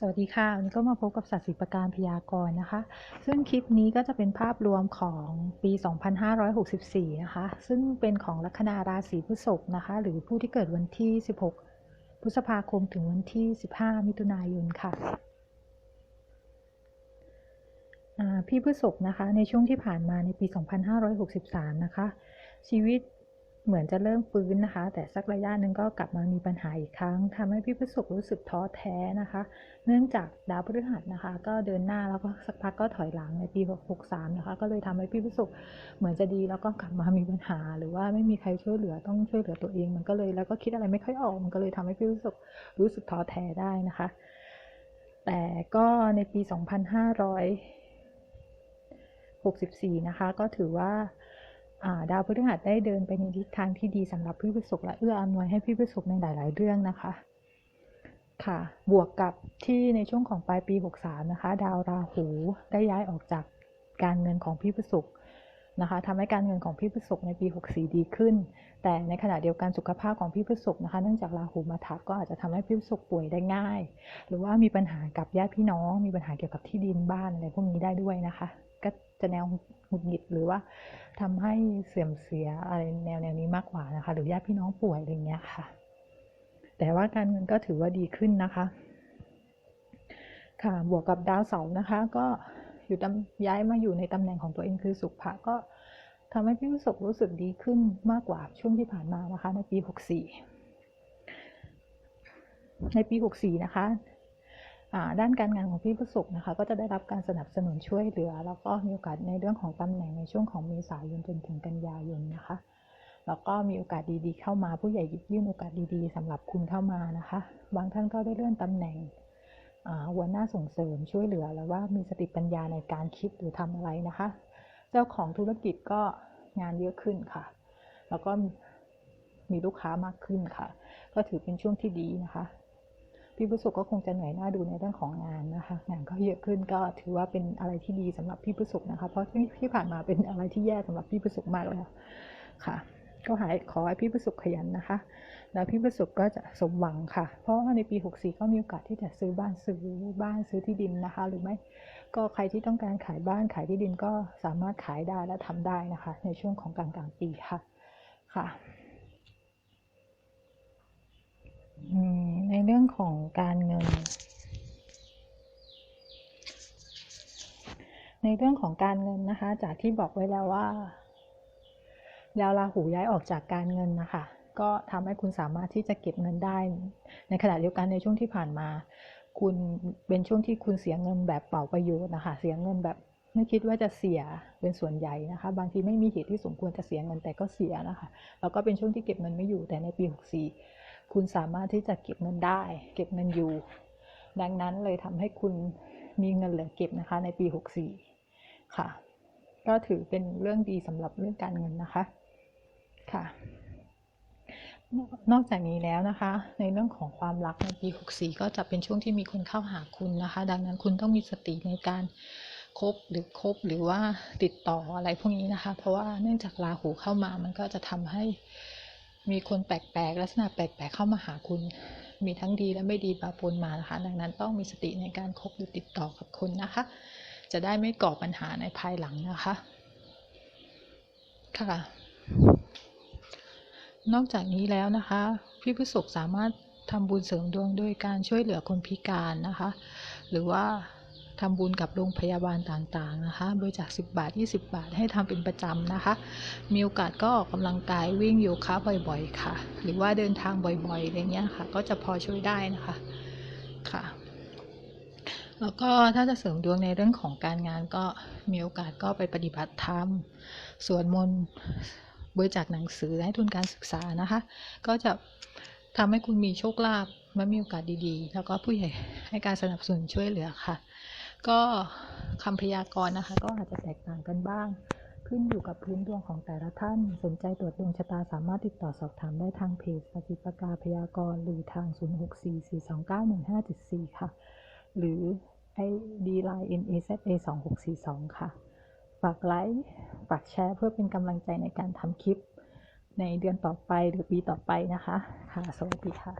สวัสดีค่ะวันนี้ก็มาพบกับสัตว์สิประการพยากรณ์นะคะ ซึ่งคลิปนี้ก็จะเป็นภาพรวมของปี 2564 นะคะ ซึ่งเป็นของลัคนาราศีพฤษภนะคะ หรือผู้ที่เกิดวันที่ 16 พฤษภาคมถึงวันที่ 15 มิถุนายนค่ะ พี่พฤษภนะคะ ในช่วงที่ผ่านมาในปี 2563 นะคะ ชีวิต เหมือนจะเริ่มฟื้นนะคะ แต่สักระยะหนึ่งก็กลับมามีปัญหาอีกครั้งทำให้พี่พฤษภรู้สึกท้อแท้นะคะ เนื่องจากดาวพฤหัสนะคะ ก็เดินหน้าแล้วก็สักพักก็ถอยหลังในปี 63 นะคะ ก็เลยทำให้พี่พฤษภเหมือนจะดีแล้วก็กลับมามีปัญหา หรือว่าไม่มีใครช่วยเหลือต้องช่วยเหลือตัวเอง มันก็เลยแล้วก็คิดอะไรไม่ค่อยออก มันก็เลยทำให้พี่พฤษภรู้สึกท้อแท้ได้นะคะ แต่ก็ในปี 2564 นะคะ ก็ถือว่า ดาวพฤหัสได้เดินไปในทิศทางที่ดีสำหรับพี่พฤษภและเอื้ออำนวยให้พี่พฤษภในหลาย ๆ เรื่องนะคะ ค่ะ บวกกับที่ในช่วงของปลายปี 63 นะคะ ดาวราหูได้ย้ายออกจากการเงินของพี่พฤษภนะคะทำให้การเงินของพี่พฤษภในปี 64 ดีขึ้น แต่ในขณะเดียวกันสุขภาพของพี่พฤษภนะคะ เนื่องจากราหูมาทับก็อาจจะทำให้พี่พฤษภป่วยได้ง่าย หรือว่ามีปัญหากับญาติพี่น้อง มีปัญหาเกี่ยวกับที่ดินบ้านอะไรพวกนี้ได้ด้วยนะคะ จะแนวหงุดหงิดหรือว่าทำให้เสื่อมเสียอะไรแนวแนวนี้มากกว่านะคะ หรือญาติพี่น้องป่วยอะไรเงี้ยค่ะ แต่ว่าการเงินก็ถือว่าดีขึ้นนะคะ ค่ะบวกกับดาวเสาร์นะคะ ก็อยู่ตำย้ายมาอยู่ในตำแหน่งของตัวเองคือสุภะก็ทำให้พี่วิศกรู้สึกดีขึ้นมากกว่าช่วงที่ผ่านมานะคะ ในปี 64 ในปี 64 นะคะ ด้านการงานของพี่ประสบนะคะ ก็จะได้รับการสนับสนุนช่วยเหลือ แล้วก็มีโอกาสในเรื่องของตำแหน่งในช่วงของเมษายนจนถึงกันยายนนะคะ แล้วก็มีโอกาสดีๆ เข้ามาผู้ใหญ่หยิบยื่นโอกาสดีๆสำหรับคุณเข้ามานะคะ บางท่านก็ได้เลื่อนตำแหน่งหัวหน้าส่งเสริมช่วยเหลือแล้วว่ามีสติปัญญาในการคิดหรือทำอะไรนะคะ เจ้าของธุรกิจก็งานเยอะขึ้นค่ะ แล้วก็มีลูกค้ามากขึ้นค่ะ ก็ถือเป็นช่วงที่ดีนะคะ พี่พุสุก็คงจะเหนื่อยหน้าดูในเรื่องของงานนะคะงานก็เยอะขึ้นก็ถือว่าเป็นอะไรที่ดีสำหรับพี่พุสุนะคะ เพราะที่ผ่านมาเป็นอะไรที่แย่สำหรับพี่พุสุมากแล้วค่ะก็หายขอให้พี่พุสุขยันนะคะ แล้วพี่พุสุก็จะสมหวังค่ะ เพราะว่าในปี 64 ก็มีโอกาสที่จะซื้อบ้านซื้อบ้านซื้อที่ดินนะคะ หรือไม่ก็ใครที่ต้องการขายบ้านขายที่ดินก็สามารถขายได้และทำได้นะคะ ในช่วงของกลางกลางปีค่ะค่ะใน เรื่องของการเงิน ในเรื่องของการเงินนะคะ จากที่บอกไว้แล้วว่าดาวราหูย้ายออกจากการเงินนะคะก็ทำให้คุณสามารถที่จะเก็บเงินได้ ในขณะเดียวกันในช่วงที่ผ่านมา คุณเป็นช่วงที่คุณเสียเงินแบบเป่าประโยชน์นะคะ เสียเงินแบบไม่คิดว่าจะเสียเป็นส่วนใหญ่นะคะ บางทีไม่มีเหตุที่สมควรจะเสียเงินแต่ก็เสียนะคะ แล้วก็เป็นช่วงที่เก็บเงินไม่อยู่แต่ในปี 64 คุณสามารถที่จะเก็บเงินได้ เก็บเงินอยู่ ดังนั้นเลยทำให้คุณมีเงินเหลือเก็บนะคะในปี 64 ค่ะ ก็ถือเป็นเรื่องดีสำหรับเรื่องการเงินนะคะค่ะ นอกจากนี้แล้วนะคะ ในเรื่องของความรักในปี 64 ก็จะเป็นช่วงที่มีคนเข้าหาคุณนะคะ ดังนั้นคุณต้องมีสติในการคบหรือคบหรือว่าติดต่ออะไรพวกนี้นะคะ เพราะว่าเนื่องจากราหูเข้ามามันก็จะทำให้ มีคนแปลกๆ ลักษณะแปลกๆ เข้ามาหาคุณ มีทั้งดีและไม่ดีปะปนมานะคะ ดังนั้นต้องมีสติในการคบหรือติดต่อกับคนนะคะ จะได้ไม่ก่อปัญหาในภายหลังนะคะ ค่ะ นอกจากนี้แล้วนะคะ พี่ผู้ศกสามารถทำบุญเสริมดวงโดยการช่วยเหลือคนพิการนะคะ หรือว่า ทำบุญกับโรงพยาบาลต่างๆนะคะบริจาค10 บาท 20 บาทให้ทำเป็นประจำนะคะ มีโอกาสก็ออกกำลังกายวิ่งโยคะบ่อยๆ ค่ะ หรือว่าเดินทางบ่อยๆอะไรเงี้ยค่ะ ก็จะพอช่วยได้นะคะค่ะ แล้วก็ถ้าจะเสริมดวงในเรื่องของการงานก็มีโอกาสก็ไปปฏิบัติธรรมสวดมนต์บริจาคหนังสือให้ทุนการศึกษานะคะ ก็จะทำให้คุณมีโชคลาภและมีโอกาสดีๆ แล้วก็ผู้ใหญ่ให้การสนับสนุนช่วยเหลือค่ะ ก็คำพยากรณ์นะคะ ก็อาจจะแตกต่างกันบ้าง ขึ้นอยู่กับพื้นดวงของแต่ละท่าน สนใจตรวจดวงชะตาสามารถติดต่อสอบถามได้ทางเพจสจิปกาพยากรณ์หรือทาง 0644291574 ค่ะ หรือ ID Line NAZA 2642 ค่ะ ฝากไลค์ ฝากแชร์เพื่อเป็นกำลังใจในการทำคลิปในเดือนต่อไปหรือปีต่อไปนะคะ ค่ะ สวัสดีค่ะ